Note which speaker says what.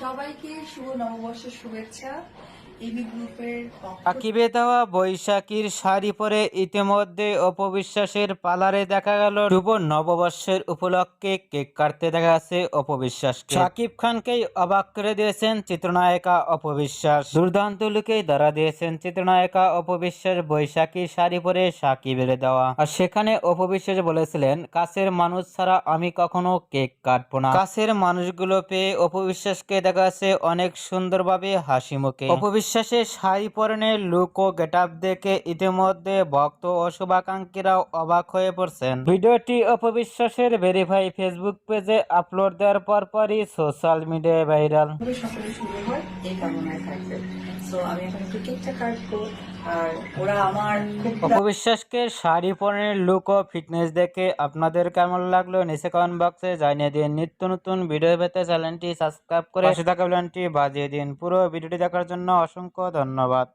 Speaker 1: সবাইকে শুভ নববর্ষের শুভেচ্ছা।
Speaker 2: দেওয়া বৈশাখীর শাড়ি পরে ইতিমধ্যে অপবিশ্বাসের পালারে দেখা গেল। শুভ নববর্ষের উপলক্ষে কেক কাটতে দেখা যাচ্ছে অপবিশ্বাসকে। সাকিব খানকেই অবাক করে দিয়েছেন চিত্রনায়িকা অপবিশ্বাস। দুর্দান্ত লুকেই ধরা দিয়েছেন চিত্রনায়িকা অপবিশ্বাস বৈশাখীর শাড়ি পরে সাকিবের দেওয়া। আর সেখানে অপবিশ্বাস বলেছিলেন, কাছের মানুষ ছাড়া আমি কখনো কেক কাটবো না। কাছের মানুষগুলো পেয়ে অপবিশ্বাসকে দেখা যাচ্ছে অনেক সুন্দরভাবে হাসি মুখে। অপবিশ্বাসের শাড়ি পরনে লুক ও গেট আপ দেখে ইতিমধ্যে ভক্ত ও শুভাকাঙ্ক্ষীরাও অবাক হয়ে পড়ছেন। ভিডিওটি অপবিশ্বাসের ভেরিফাই ফেসবুক পেজে আপলোড দেওয়ার পরপরই সোশ্যাল মিডিয়ায় ভাইরাল।
Speaker 1: সকলে হয়, এই কামনায় থাকবে। আমি এখন টিকিটটা কাটবো। আর ওরা আমার
Speaker 2: অপবিশ্বাসকে শাড়ি পরনের লুক ও ফিটনেস দেখে আপনাদের কেমন লাগল নিচে কমেন্ট বক্সে জানিয়ে দিন। নিত্য নতুন ভিডিও পেতে চ্যানেলটি সাবস্ক্রাইব করে পাশে থাকা বেলটি বাজিয়ে দিন। পুরো ভিডিওটি দেখার জন্য অসংখ্য ধন্যবাদ।